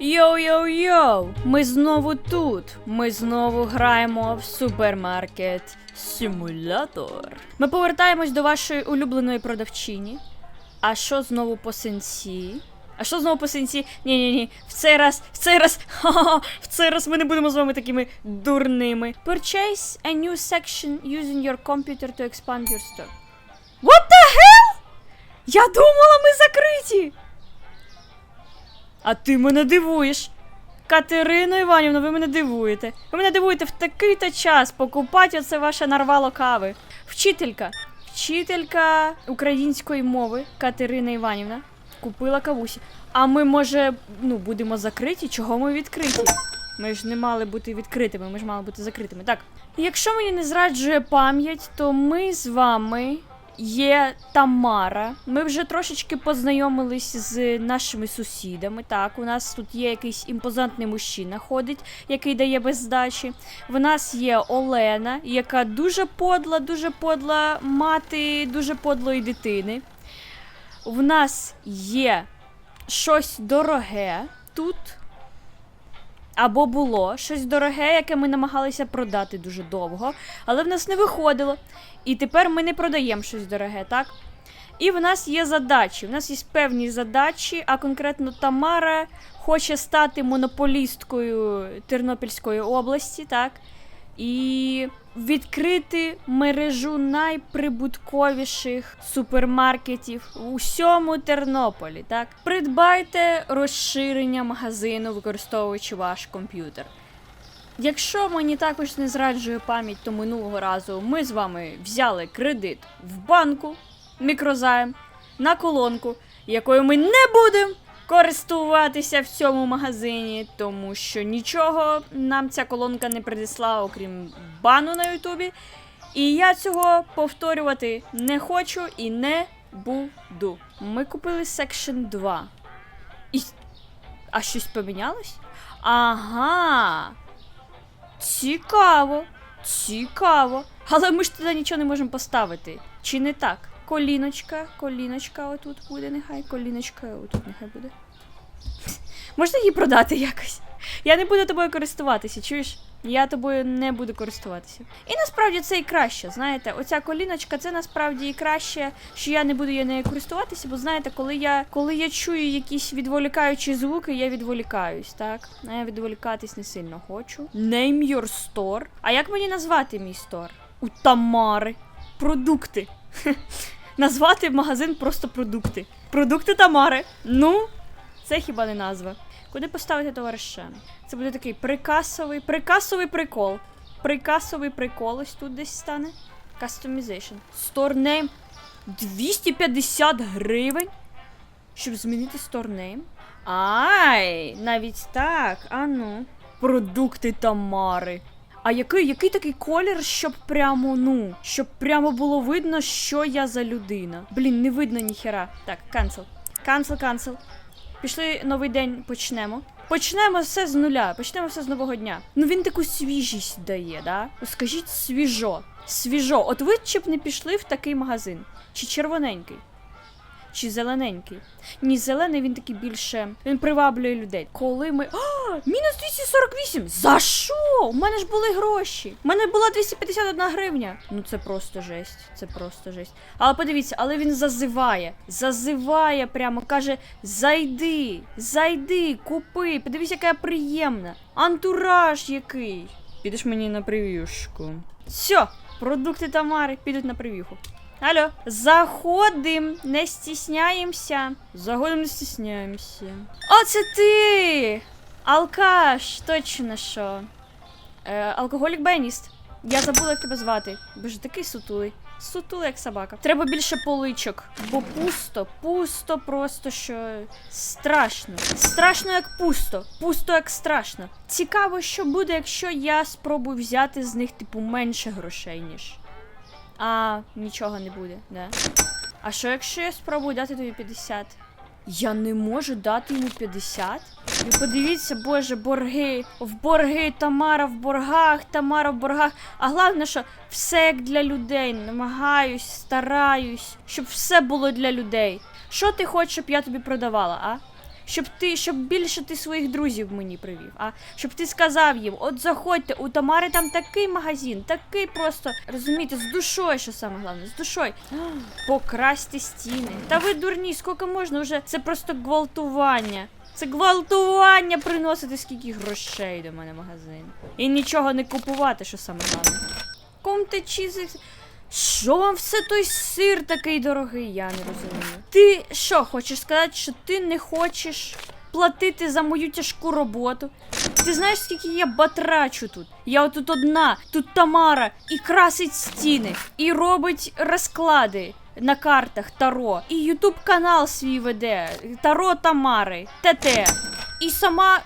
Йоу-йоу-йоу! Ми знову тут. Ми знову граємо в супермаркет Симулятор. Ми повертаємось до вашої улюбленої продавчині. А що знову по сенсі? А що знову по сенсі? Ні, ні, ні. В цей раз, в цей раз, ха-ха, в цей раз ми не будемо з вами такими дурними. Purchase a new section using your computer to expand your store. What the hell? Я думала, ми закриті. А ти мене дивуєш. Катерино Іванівна, ви мене дивуєте. Ви мене дивуєте в такий-то час покупати оце ваше нарвало кави. Вчителька. Вчителька української мови Катерина Іванівна купила кавусі. А ми, може, ну, будемо закриті? Чого ми відкриті? Ми ж не мали бути відкритими, ми ж мали бути закритими. Так. Якщо мені не зраджує пам'ять, то ми з вами є Тамара. Ми вже трошечки познайомились з нашими сусідами. Так, у нас тут є якийсь імпозантний мужчина ходить, який дає без здачі. В нас є Олена, яка дуже подла, дуже подла мати дуже подлої дитини. В нас є щось дороге тут. Або було щось дороге, яке ми намагалися продати дуже довго, але в нас не виходило. І тепер ми не продаємо щось дороге, так? І в нас є задачі. В нас є певні задачі, а конкретно Тамара хоче стати монополісткою Тернопільської області, так? І відкрити мережу найприбутковіших супермаркетів у всьому Тернополі. Так, придбайте розширення магазину, використовуючи ваш комп'ютер. Якщо мені також не зраджує пам'ять, то минулого разу ми з вами взяли кредит в банку, мікрозайм, на колонку, якою ми не будемо користуватися в цьому магазині, тому що нічого нам ця колонка не принесла, окрім бану на Ютубі. І я цього повторювати не хочу і не буду. Ми купили Section 2. І... А щось помінялось? Ага. Цікаво. Цікаво. Але ми ж туди нічого не можемо поставити. Чи не так? Коліночка, коліночка отут буде, нехай, коліночка отут нехай буде. Можна її продати якось? Я не буду тобою користуватися, чуєш? Я тобою не буду користуватися. І насправді це і краще, знаєте, оця коліночка, це насправді і краще, що я не буду я нею користуватися, бо знаєте, коли я коли я чую якісь відволікаючі звуки, я відволікаюсь, так? А я відволікатись не сильно хочу. Name your store. А як мені назвати мій стор? У Тамари. Продукти. Назвати магазин просто продукти. Продукти Тамари. Ну, це хіба не назва. Куди поставити товариша? Це буде такий прикасовий, прикасовий прикол. Прикасовий прикол ось тут десь стане. Customization. Store name 250 гривень. Щоб змінити name. Ай, навіть так. А ну. Продукти Тамари. А який, який такий колір, щоб прямо, ну, щоб прямо було видно, що я за людина. Блін, не видно ніхера. Так, cancel. Cancel, cancel. Пішли новий день, почнемо. Почнемо все з нуля, почнемо все з нового дня. Ну він таку свіжість дає, да? Ну, Скажіть свіжо. Свіжо. От ви чи б не пішли в такий магазин? Чи червоненький? Чи зелененький? Ні, зелений він такий більше. Він приваблює людей. Коли ми. О, мінус 248! За що? У мене ж були гроші. У мене була 251 гривня. Ну це просто жесть. Це просто жесть. Але подивіться, але він зазиває. Зазиває прямо, каже: зайди, зайди, купи. Подивись, яка я приємна. Антураж який. Підеш мені на прев'юшку. Все, продукти Тамари підуть на прев'юху. Алло, заходим, не стісняємося. Заходим, не стісняємося. О, це ти! Алкаш, точно що. Е, алкоголік баяніст. Я забула, як тебе звати. Боже, такий сутулий. Сутулий, як собака. Треба більше поличок, бо пусто, пусто, просто що страшно. Страшно, як пусто, пусто, як страшно. Цікаво, що буде, якщо я спробую взяти з них, типу, менше грошей, ніж. А, нічого не буде, да. А що якщо я спробую дати тобі 50? Я не можу дати йому 50? І подивіться, боже, борги. В борги, Тамара в боргах, Тамара в боргах. А головне, що все як для людей. Намагаюсь, стараюсь, щоб все було для людей. Що ти хочеш, щоб я тобі продавала, а? Щоб ти, щоб більше ти своїх друзів мені привів. А щоб ти сказав їм, от заходьте, у Тамари там такий магазин, такий просто, розумієте, з душою, що саме головне, з душою. Покрасьте стіни. Та ви дурні, скільки можна вже? Це просто гвалтування. Це гвалтування приносити скільки грошей до мене магазин. І нічого не купувати, що саме головне. Комте чізи. Що вам все той сир такий дорогий, я не розумію. Ти що, хочеш сказати, що ти не хочеш платити за мою тяжку роботу? Ти знаєш, скільки я батрачу тут? Я отут одна, тут Тамара, і красить стіни, і робить розклади на картах Таро, і Ютуб канал свій веде Таро Тамари, ТТ. І сама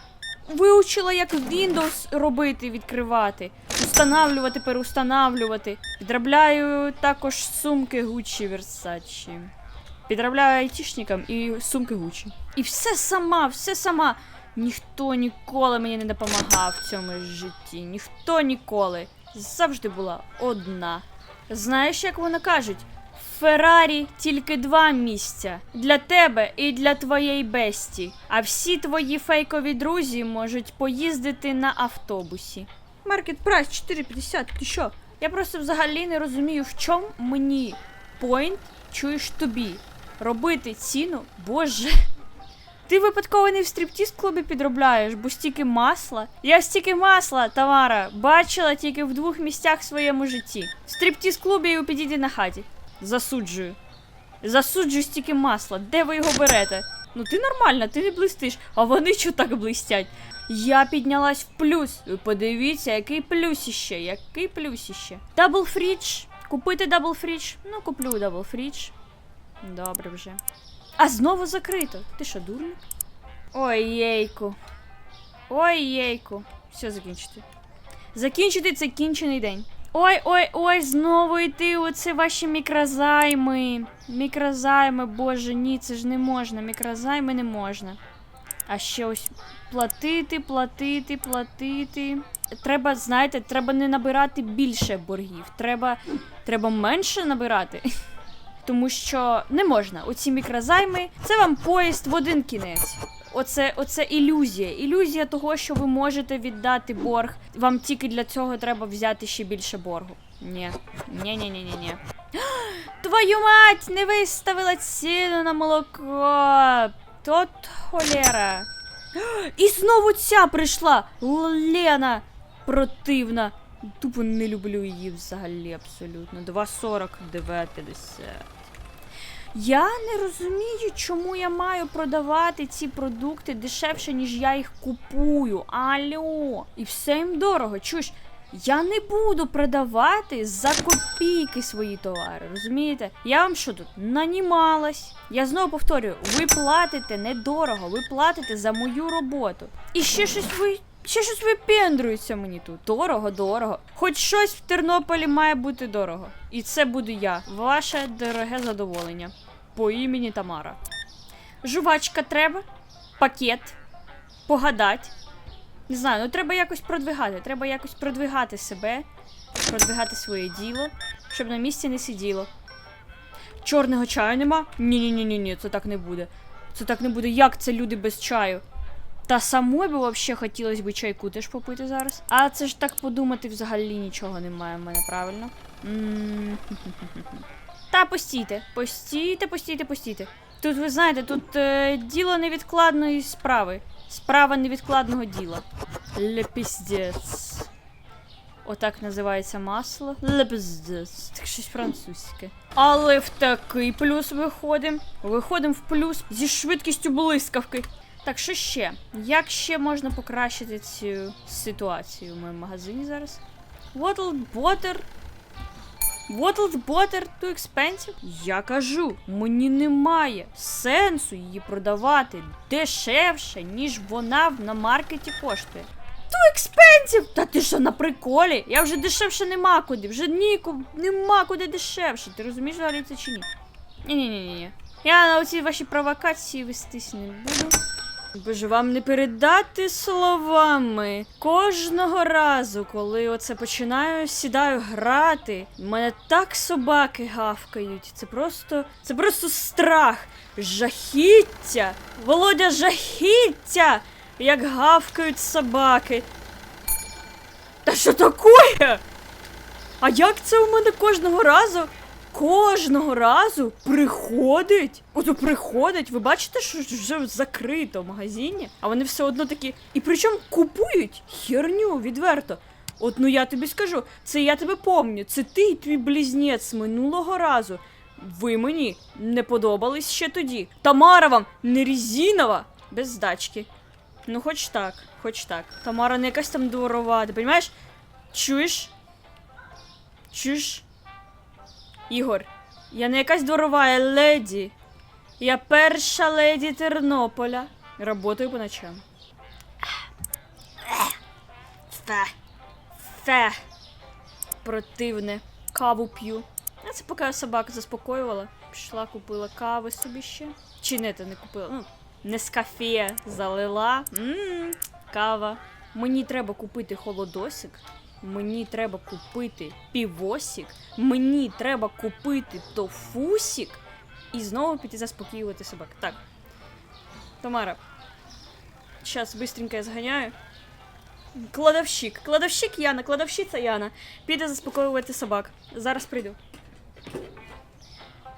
вивчила, як Windows робити, відкривати, устанавлювати, переустанавлювати. Підробляю також сумки Gucci Versace. Підробляю айтішникам і сумки Gucci. І все сама, все сама. Ніхто ніколи мені не допомагав в цьому житті. Ніхто ніколи. Завжди була одна. Знаєш, як вони кажуть? Феррарі тільки два місця для тебе і для твоєї бесті. А всі твої фейкові друзі можуть поїздити на автобусі. Маркет прайс 4,50. Ти що? Я просто взагалі не розумію, в чому мені point чуєш тобі. Робити ціну, боже. Ти випадково не в стриптіз клубі підробляєш, бо стільки масла. Я стільки масла, Тамара, бачила тільки в двох місцях в своєму житті. В стриптіз клубі і у підійді на хаті. Засуджую. Засуджую стільки масла. Де ви його берете? Ну ти нормальна, ти не блистиш, а вони що так блистять? Я піднялась в плюс. Ви подивіться, який плюсіще, який плюсіще. Дабл фрідж. Купити дабл фрідж? Ну, куплю дабл фрідж. Добре вже. А знову закрито. Ти що, дурник? Ой, єйку. Ой, єйку. Все закінчити. Закінчити цей кінчений день. Ой, ой, ой, знову йти. Оце ваші мікрозайми. Мікрозайми, боже, ні, це ж не можна. Мікрозайми не можна. А ще ось платити, платити, платити. Треба, знаєте, треба не набирати більше боргів. Треба, треба менше набирати. Тому що не можна. Оці мікрозайми це вам поїзд в один кінець. Оце, оце ілюзія. Ілюзія того, що ви можете віддати борг. Вам тільки для цього треба взяти ще більше боргу. Ні. Ні, ні, ні, ні. Твою мать! Не виставила ціну на молоко. Тот холера. І знову ця прийшла. Лена противна. Тупо не люблю її взагалі абсолютно. 2,40, 9,50. Я не розумію, чому я маю продавати ці продукти дешевше, ніж я їх купую. Алло. І все їм дорого. Чуєш? Я не буду продавати за копійки свої товари, розумієте? Я вам що тут нанімалась? Я знову повторюю, ви платите недорого, ви платите за мою роботу. І ще щось ви. Ще щось випендрується мені тут. Дорого, дорого. Хоч щось в Тернополі має бути дорого. І це буду я. Ваше дороге задоволення. По імені Тамара. Жувачка треба, пакет, погадать. Не знаю, ну треба якось продвигати. Треба якось продвигати себе, продвигати своє діло, щоб на місці не сиділо. Чорного чаю нема? Ні-ні-ні, ні це так не буде. Це так не буде. Як це люди без чаю? Та самой би вообще хотілося б чайку теж попити зараз. А це ж так подумати взагалі нічого немає в мене, правильно? Та постійте, постійте, постійте, постійте. Тут ви знаєте, тут е, діло невідкладної справи. Справа невідкладного діла. Лепіздець. Отак називається масло. Лепіздець. Так щось французьке. Але в такий плюс виходимо. Виходимо в плюс зі швидкістю блискавки. Так, що ще? Як ще можна покращити цю ситуацію в моєму магазині зараз? Bottled water. Bottled water too expensive? Я кажу, мені немає сенсу її продавати дешевше, ніж вона на маркеті коштує. Too expensive! Та ти що на приколі? Я вже дешевше нема куди, вже ніку, нема куди дешевше. Ти розумієш взагалі це чи ні? Ні-ні-ні. Я на оці ваші провокації вестись не буду. Боже, вам не передати словами. Кожного разу, коли оце починаю, сідаю грати, мене так собаки гавкають. Це просто. Це просто страх. Жахіття! Володя, жахіття! Як гавкають собаки. Та що таке? А як це у мене кожного разу? Кожного разу приходить. Ото приходить. Ви бачите, що вже закрито в магазині, а вони все одно такі. І причому купують херню відверто. От ну я тобі скажу, це я тебе помню. Це ти і твій близнець минулого разу. Ви мені не подобались ще тоді. Тамара вам не резинова, без здачки. Ну, хоч так, хоч так. Тамара не якась там дворова, ти розумієш? Чуєш? Чуєш? Ігор, я не якась дворова, леді. Я перша леді Тернополя. Работаю по ночам. Фе. Фе. Противне. Каву п'ю. А це поки я собаку заспокоювала. Пішла, купила кави собі ще. Чи не, то не купила. Ну, Нескафе залила. Ммм, кава. Мені треба купити холодосик. Мені треба купити півосік. Мені треба купити тофусік. І знову піти заспокоювати собак. Так. Тамара. Зараз быстренько я зганяю. Кладовщик. Кладовщик Яна, кладовщиця Яна. Піде заспокоювати собак. Зараз прийду.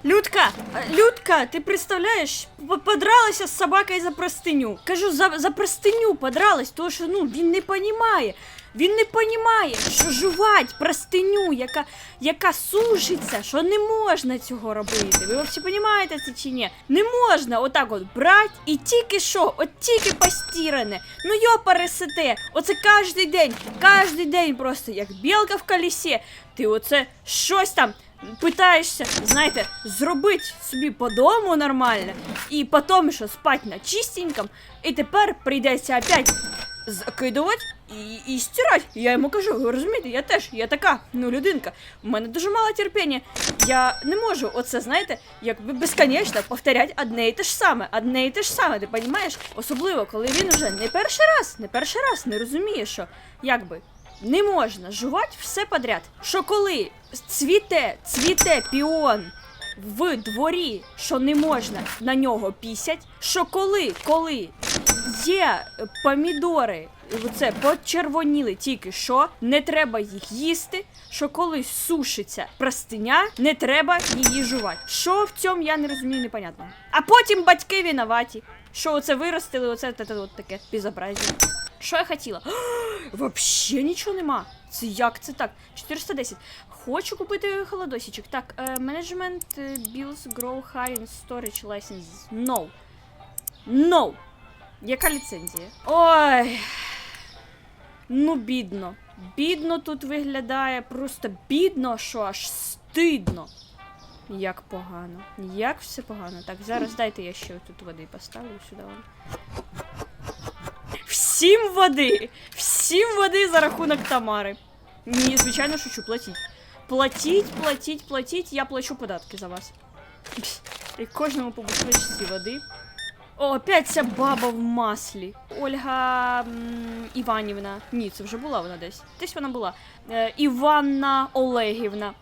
Людка! Людка, ти представляєш? Подралася з собакою за простиню. Кажу, за, за простиню подралась, тому що ну, він не понімає. Він не понімає, що жувать простиню, яка, яка сушиться, що не можна цього робити. Ви взагалі понімаєте це чи ні? Не можна отак от брати і тільки що, от тільки постіране. Ну йо пересете. Оце кожен день, кожен день просто як білка в колесі. Ти оце щось там питаєшся, знаєте, зробити собі по дому нормально, і потім що спати на чистеньком, і тепер прийдеться опять закидувати і, і стирати. Я йому кажу, ви розумієте, я теж, я така, ну, людинка. У мене дуже мало терпіння. Я не можу, оце, знаєте, якби безконечно повторяти одне і те ж саме, одне і те ж саме, ти розумієш? Особливо, коли він вже не перший раз, не перший раз не розуміє, що якби. Не можна жувати все подряд. Що коли цвіте, цвіте піон в дворі, що не можна на нього пісять, що коли, коли є помідори, це почервоніли тільки що, не треба їх їсти, що коли сушиться простиня, не треба її жувати. Що в цьому я не розумію, непонятно. А потім батьки винуваті. Що оце виростили, оце от таке безобразие. Що я хотіла? Вообще нічого нема. Це як це так? 410. Хочу купити холодосічок. Так, е, менеджмент е, bills grow high in storage license. No. No. Яка ліцензія? Ой. Ну, бідно. Бідно тут виглядає. Просто бідно, що аж стидно. Як погано. Як все погано. Так, зараз дайте я ще тут води поставлю сюди. Всім води! Всім води за рахунок Тамари. Ні, звичайно, шучу, платіть. Платіть, платіть, платіть, я плачу податки за вас. І кожному по бутилочці води. О, опять ця баба в маслі. Ольга Іванівна. Ні, це вже була вона десь. Десь вона була. Е, Іванна Олегівна.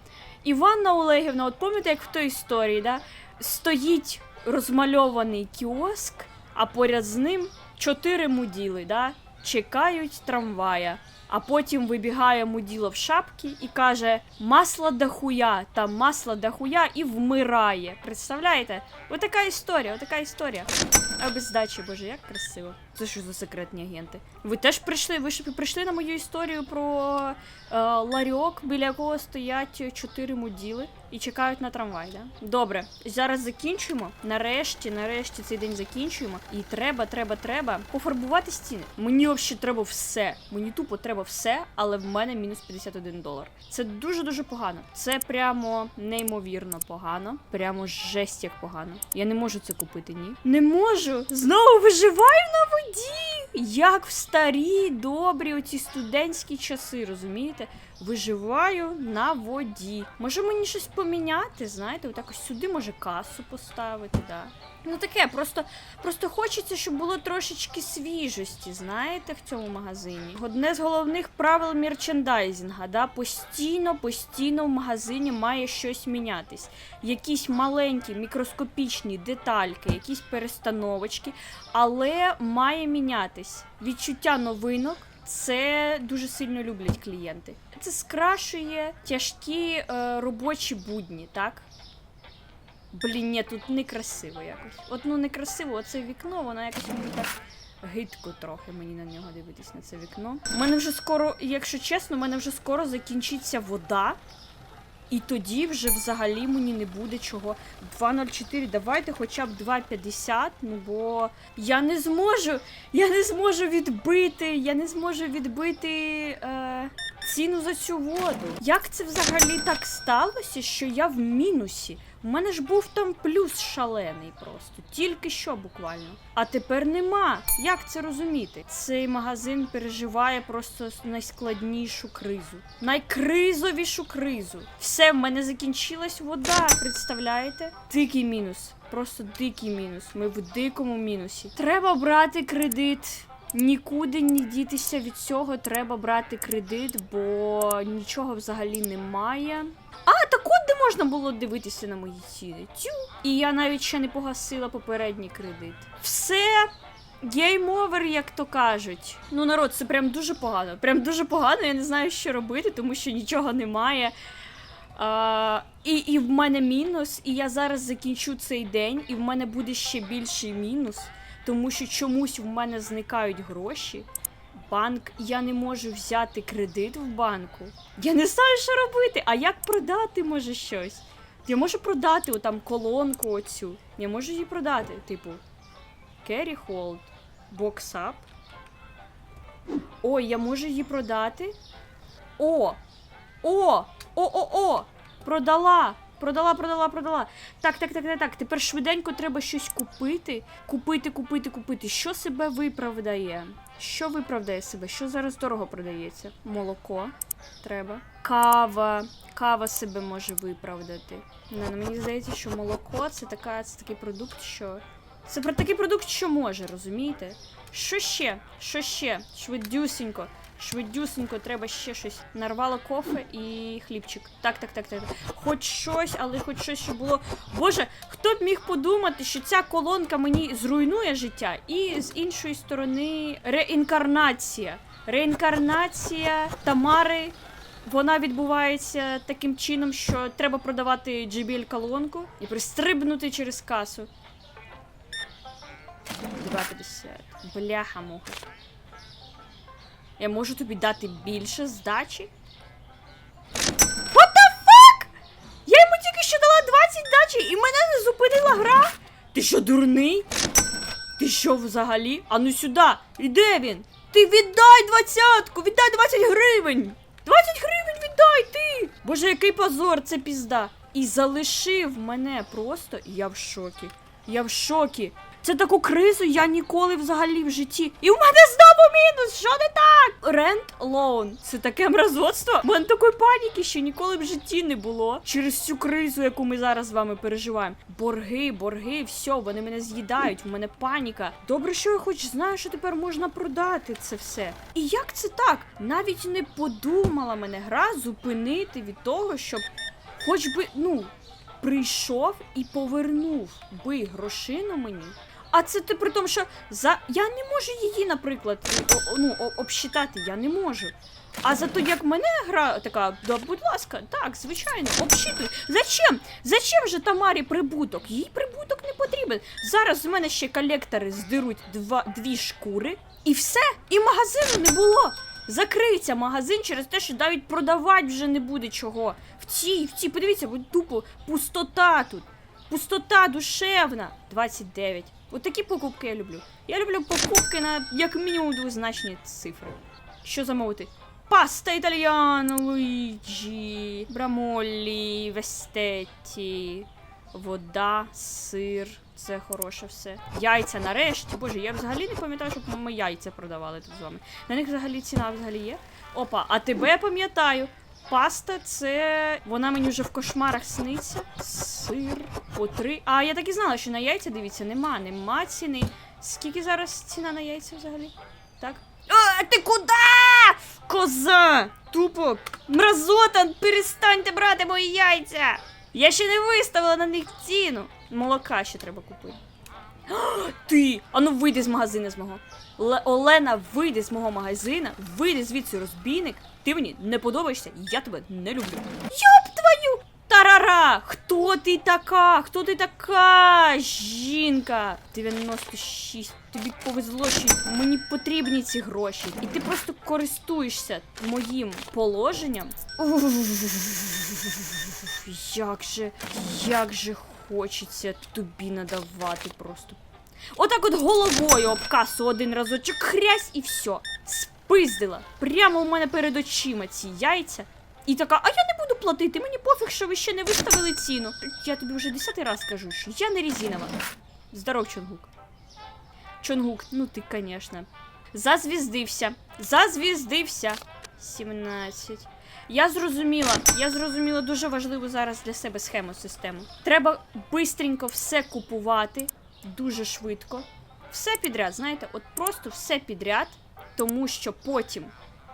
Іванна Олегівна, от пам'ятаєте, як в той історії, да? Стоїть розмальований кіоск, а поряд з ним чотири муділи, да? чекають трамвая. А потім вибігає муділо в шапці і каже: масла дохуя, там масла дохуя і вмирає. Представляєте? Отака історія, отака історія. А без здачі, боже, як красиво. Це що за секретні агенти? Ви теж прийшли? Ви ж прийшли на мою історію про ларьок, біля якого стоять чотири муділи і чекають на трамвай, да? Добре, зараз закінчуємо. Нарешті, нарешті цей день закінчуємо. І треба, треба, треба пофарбувати стіни. Мені взагалі треба все. Мені тупо треба все, але в мене мінус 51 долар. Це дуже дуже погано. Це прямо неймовірно погано. Прямо жесть як погано. Я не можу це купити, ні. Не можу. Знову виживаю на воді. Як в старі, добрі оці студентські часи, розумієте? Виживаю на воді. Може мені щось поміняти, знаєте, отак ось сюди може касу поставити, да. Ну таке, просто, просто хочеться, щоб було трошечки свіжості, знаєте, в цьому магазині. Одне з головних правил мерчендайзінга, да, постійно, постійно в магазині має щось мінятись. Якісь маленькі мікроскопічні детальки, якісь перестановочки, але має мінятись. Відчуття новинок. Це дуже сильно люблять клієнти. Це скрашує тяжкі е, робочі будні, так? Блін, ні, тут некрасиво якось. От ну некрасиво, оце вікно, воно якось мені так гидко трохи мені на нього дивитись на це вікно. У мене вже скоро, якщо чесно, у мене вже скоро закінчиться вода. І тоді вже взагалі мені не буде чого. 2.04, давайте хоча б 2.50, ну бо я не зможу, я не зможу відбити, я не зможу відбити е, ціну за цю воду. Як це взагалі так сталося, що я в мінусі? У мене ж був там плюс шалений просто, тільки що буквально. А тепер нема. Як це розуміти? Цей магазин переживає просто найскладнішу кризу. Найкризовішу кризу. Все, в мене закінчилась вода, представляєте? Дикий мінус. Просто дикий мінус. Ми в дикому мінусі. Треба брати кредит. Нікуди не дітися від цього, треба брати кредит, бо нічого взагалі немає. А, так от можна було дивитися на мої ціни. Тю. І я навіть ще не погасила попередній кредит. Все. Гейм овер, як то кажуть. Ну, народ, це прям дуже погано. Прям дуже погано, я не знаю, що робити, тому що нічого немає. А, і, і в мене мінус, і я зараз закінчу цей день, і в мене буде ще більший мінус, тому що чомусь в мене зникають гроші. Банк, я не можу взяти кредит в банку. Я не знаю, що робити. А як продати може щось? Я можу продати отам колонку оцю. Я можу її продати, типу. Carry hold. Box up. Ой, я можу її продати. О! О! О-о-о! Продала! Продала, продала, продала. Так, так, так, так, так. Тепер швиденько треба щось купити. Купити, купити, купити. Що себе виправдає? Що виправдає себе? Що зараз дорого продається? Молоко треба. Кава. Кава себе може виправдати. Не, ну мені здається, що молоко це така, це такий продукт, що. Це про такий продукт, що може, розумієте? Що ще? Що ще? Швидюсінько. Швидюсенько, треба ще щось. Нарвала кофе і хлібчик. Так, так, так, так. Хоч щось, але хоч щось, що було. Боже, хто б міг подумати, що ця колонка мені зруйнує життя, і з іншої сторони реінкарнація. Реінкарнація Тамари. Вона відбувається таким чином, що треба продавати JBL колонку і пристрибнути через касу. 2,50. Бляха муха. Я можу тобі дати більше здачі? What the fuck? Я йому тільки що дала 20 здачі і мене не зупинила гра? Ти що, дурний? Ти що взагалі? А ну сюди, іде він? Ти віддай двадцятку, віддай 20 гривень! 20 гривень віддай ти! Боже, який позор, це пізда. І залишив мене просто, я в шокі. Я в шокі. Це таку кризу я ніколи взагалі в житті. І в мене знову мінус! Що не так? Rent loan. Це таке мразоцтво. У мене такої паніки ще ніколи в житті не було. Через цю кризу, яку ми зараз з вами переживаємо. Борги, борги, все, вони мене з'їдають, в мене паніка. Добре, що я хоч знаю, що тепер можна продати це все. І як це так? Навіть не подумала мене гра зупинити від того, щоб хоч би, ну, прийшов і повернув би грошину мені. А це ти при тому, що за я не можу її, наприклад, о- ну, обсчитати, я не можу. А зато як мене гра така, да, будь ласка, так, звичайно, обсчитуй. Зачем? Зачем же Тамарі прибуток? Їй прибуток не потрібен. Зараз з мене ще колектори здеруть два, дві шкури, і все, і магазину не було. Закриється магазин через те, що навіть продавати вже не буде чого. В цій, в цій, подивіться, тупо пустота тут. Пустота душевна. 29. От такі покупки я люблю. Я люблю покупки на як мінімум двозначні цифри. Що замовити? Паста італіано, Луїджі, брамолі, вестеті, вода, сир. Це хороше все. Яйця нарешті. Боже, я взагалі не пам'ятаю, щоб ми яйця продавали тут з вами. На них взагалі ціна взагалі є. Опа, а тебе пам'ятаю. Паста це. Вона мені вже в кошмарах сниться. Сир по три. А я так і знала, що на яйця, дивіться, нема, нема ціни. Скільки зараз ціна на яйця взагалі? Так? А, ти куди? Коза! Тупо! Мразота! Перестаньте брати мої яйця! Я ще не виставила на них ціну. Молока ще треба купити. Ти! Ану вийди з магазину з мого. Ле- Олена, вийди з мого магазина, вийди звідси розбійник. Ти мені не подобаєшся, я тебе не люблю. Йоп твою! Тарара! Хто ти така? Хто ти така? Жінка! 96. Тобі повезло, що мені потрібні ці гроші. І ти просто користуєшся моїм положенням. Як же, як же хочеться тобі надавати просто. Отак от головою об касу один разочок хрясь і все. Спиздила. Прямо у мене перед очима ці яйця. І така, а я не буду платити, мені пофіг, що ви ще не виставили ціну. Я тобі вже десятий раз кажу, що я не резинова. Здоров, Чонгук. Чонгук, ну ти, конечно. Зазвіздився. Зазвіздився. 17. Я зрозуміла, я зрозуміла дуже важливу зараз для себе схему систему. Треба бистренько все купувати, дуже швидко. Все підряд, знаєте, от просто все підряд, тому що потім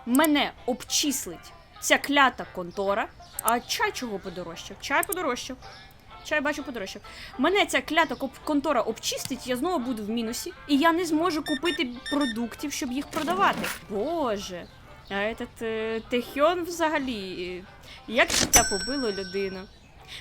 мене обчислить ця клята контора. А чай чого подорожчав? Чай подорожчав. Чай бачу подорожчав. Мене ця клята контора обчистить, я знову буду в мінусі, і я не зможу купити продуктів, щоб їх продавати. Боже. А этот е, Техьон взагалі. Як життя побило людину.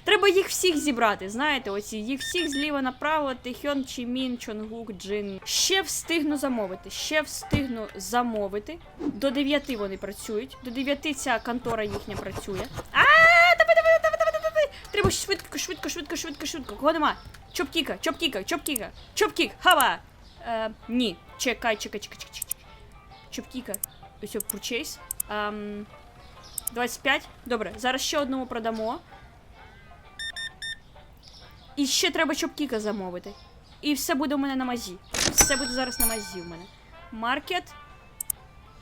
Треба їх всіх зібрати, знаєте, оці їх всіх зліва направо, Техьон, Чімін, Чонгук, Джин. Ще встигну замовити, ще встигну замовити. До 9 вони працюють. До 9 ця контора їхня працює. А, давай, давай, давай, давай, давай. Треба швидко, швидко, швидко, швидко, швидко. Кого нема? Чопкіка, чопкіка, чопкіка, чопкік, хава. Е, ні, чекай, чекай, чекай, чекай, чекай. Чопкіка. Ось purchase. Ем, 25. Добре, зараз ще одному продамо. І ще треба чопкіка замовити. І все буде у мене на мазі. Все буде зараз на мазі у мене. Маркет.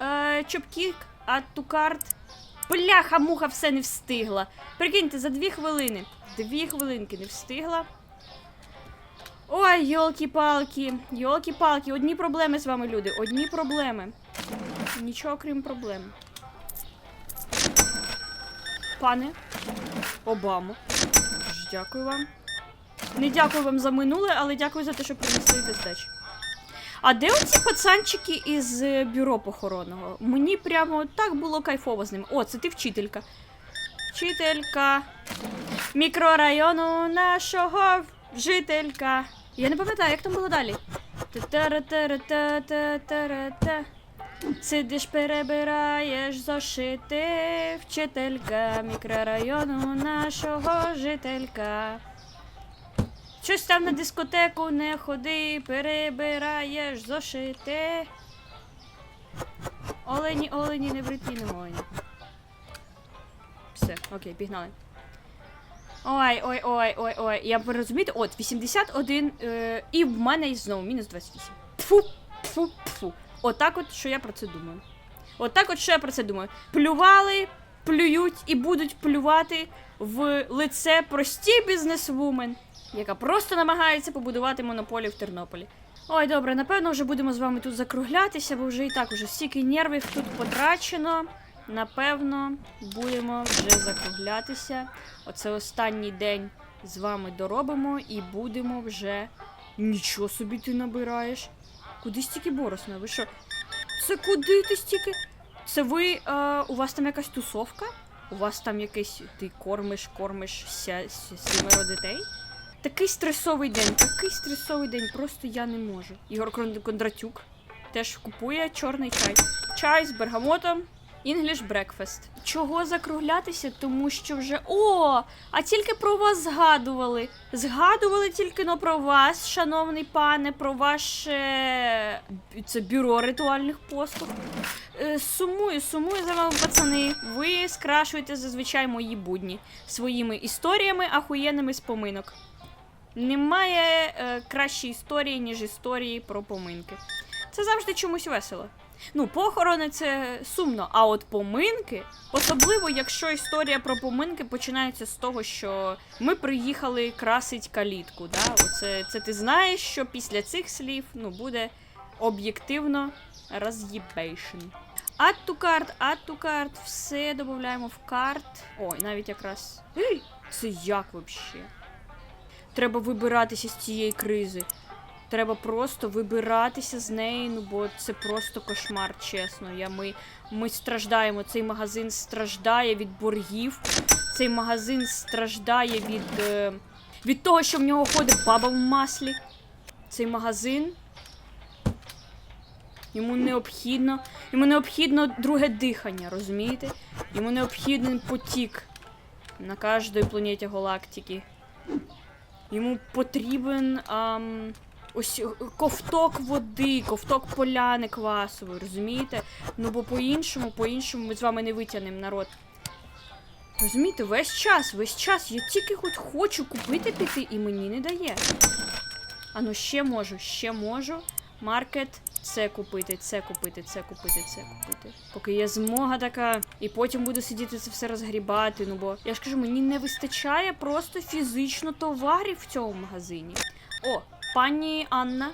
Е, чопкік, атукарт. Бляха, муха, все не встигла. Прикиньте, за дві хвилини. Дві хвилинки не встигла. Ой, йолки-палки, йолки-палки, одні проблеми з вами, люди, одні проблеми. Нічого крім проблем. Пане Обамо. Дякую вам. Не дякую вам за минуле, але дякую за те, що принесли до. А де оці пацанчики із е, бюро похоронного? Мені прямо так було кайфово з ними. О, це ти вчителька. Вчителька мікрорайону нашого жителька. Я не пам'ятаю, як там було далі. Та-та-ра-та-ра-та-та-та-ра-та. Сидиш, перебираєш зошити, вчителька мікрорайону нашого жителька. Щось там на дискотеку не ходи, перебираєш зошити. Олені, олені, не вриті, не олені. Все, окей, пігнали. Ой, ой, ой, ой, ой. Я ви розумієте, от 81, е, і в мене знову мінус 28. Тфу, тфу, тфу. Отак от, що я про це думаю. Отак от, що я про це думаю. Плювали, плюють і будуть плювати в лице простій бізнесвумен, яка просто намагається побудувати монополію в Тернополі. Ой, добре, напевно, вже будемо з вами тут закруглятися, бо вже і так уже стільки нервів тут потрачено. Напевно, будемо вже закруглятися. Оце останній день з вами доробимо і будемо вже. Нічого собі ти набираєш. Куди стільки боросна? Ви що? Це куди ти стільки? Це ви. А, у вас там якась тусовка? У вас там якийсь. Ти кормиш, кормиш сімеро дітей? Такий стресовий день, такий стресовий день, просто я не можу. Ігор Кондратюк теж купує чорний чай. Чай з бергамотом. English breakfast. Чого закруглятися? Тому що вже. О! А тільки про вас згадували. Згадували тільки но про вас, шановний пане, про ваше це бюро ритуальних послуг. Е, Сумую, сумую за вами, пацани. Ви скрашуєте зазвичай мої будні своїми історіями, ахуєнними з поминок. Немає е, кращої історії, ніж історії про поминки. Це завжди чомусь весело. Ну, похорони це сумно, а от поминки, особливо якщо історія про поминки починається з того, що ми приїхали красить калітку. Да? Оце, це ти знаєш, що після цих слів ну, буде об'єктивно роз'їбейшн. Add to cart, add to cart, все додаємо в карт. Ой, навіть якраз. Це як вообще? Треба вибиратися з цієї кризи. Треба просто вибиратися з неї, ну бо це просто кошмар, чесно. Я, ми, ми страждаємо. Цей магазин страждає від боргів. Цей магазин страждає від, е, від того, що в нього ходить баба в маслі. Цей магазин. Йому необхідно. Йому необхідно друге дихання, розумієте? Йому необхідний потік на кожній планеті галактики. Йому потрібен ам, ось е, ковток води, ковток поляни квасової, розумієте? Ну бо по-іншому, по-іншому ми з вами не витягнемо народ. Розумієте, весь час, весь час я тільки хоч хочу купити піти і мені не дає. А ну ще можу, ще можу. Маркет, це купити, це купити, це купити, це купити. Поки є змога така, і потім буду сидіти це все розгрібати. Ну бо я ж кажу, мені не вистачає просто фізично товарів в цьому магазині. О, пані Анна,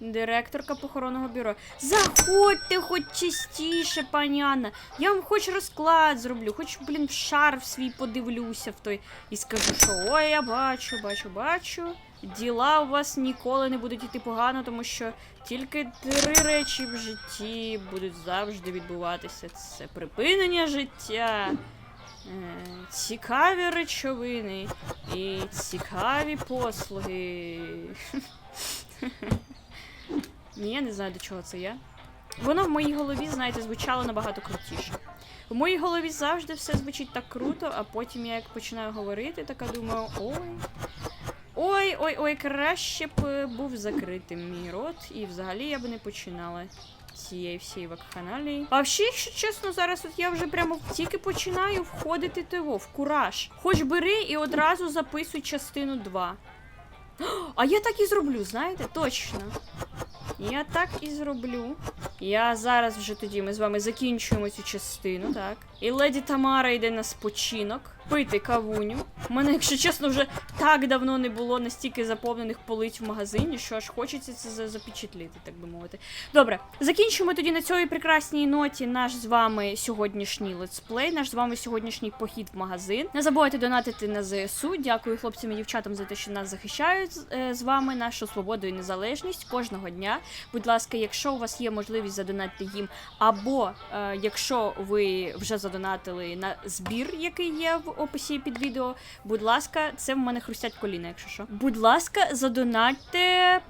директорка похоронного бюро. Заходьте хоч частіше, пані Анна. Я вам хоч розклад зроблю, хоч, блін, в шарф свій подивлюся в той і скажу, що ой, я бачу, бачу, бачу. Діла у вас ніколи не будуть йти погано, тому що тільки три речі в житті будуть завжди відбуватися. Це припинення життя, цікаві речовини і цікаві послуги. Ні, я не знаю, до чого це я. Воно в моїй голові, знаєте, звучало набагато крутіше. В моїй голові завжди все звучить так круто, а потім я як починаю говорити, така думаю, ой. Ой, ой, ой, краще б був закритим мій рот, і взагалі я б не починала цієї всієї вакханалії. А ще, якщо чесно, зараз от я вже прямо тільки починаю входити того, в кураж. Хоч бери і одразу записуй частину 2. А я так і зроблю, знаєте? Точно. Я так і зроблю. Я зараз вже тоді ми з вами закінчуємо цю частину, так. І леді Тамара йде на спочинок, пити кавуню. У мене, якщо чесно, вже так давно не було настільки заповнених полиць в магазині, що аж хочеться це запечатліти, так би мовити. Добре, закінчимо тоді на цій прекрасній ноті наш з вами сьогоднішній летсплей, наш з вами сьогоднішній похід в магазин. Не забувайте донатити на ЗСУ. Дякую хлопцям і дівчатам за те, що нас захищають е, з вами, нашу свободу і незалежність кожного дня. Будь ласка, якщо у вас є можливість задонатити їм, або е, якщо ви вже задонатили на збір, який є в описі під відео, будь ласка, це в мене хрустять коліна, якщо що. Будь ласка, задонатьте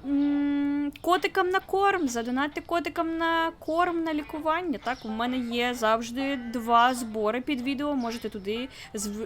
котикам на корм, задонатьте котикам на корм на лікування. Так, у мене є завжди два збори під відео. Можете туди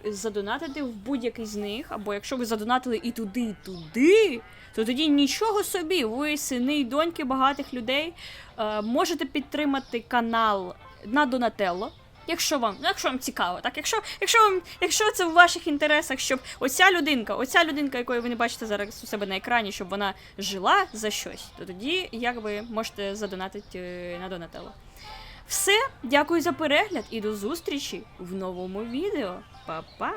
задонатити в будь-який з них. Або якщо ви задонатили і туди, і туди, то тоді нічого собі, ви сини і доньки багатих людей. Е, можете підтримати канал на Донателло. Якщо вам, ну, якщо вам цікаво, так якщо, якщо вам, якщо це в ваших інтересах, щоб оця людинка, оця людинка, якої ви не бачите зараз у себе на екрані, щоб вона жила за щось, то тоді якби можете задонатити е, на Донателло. Все, дякую за перегляд і до зустрічі в новому відео. Па-па!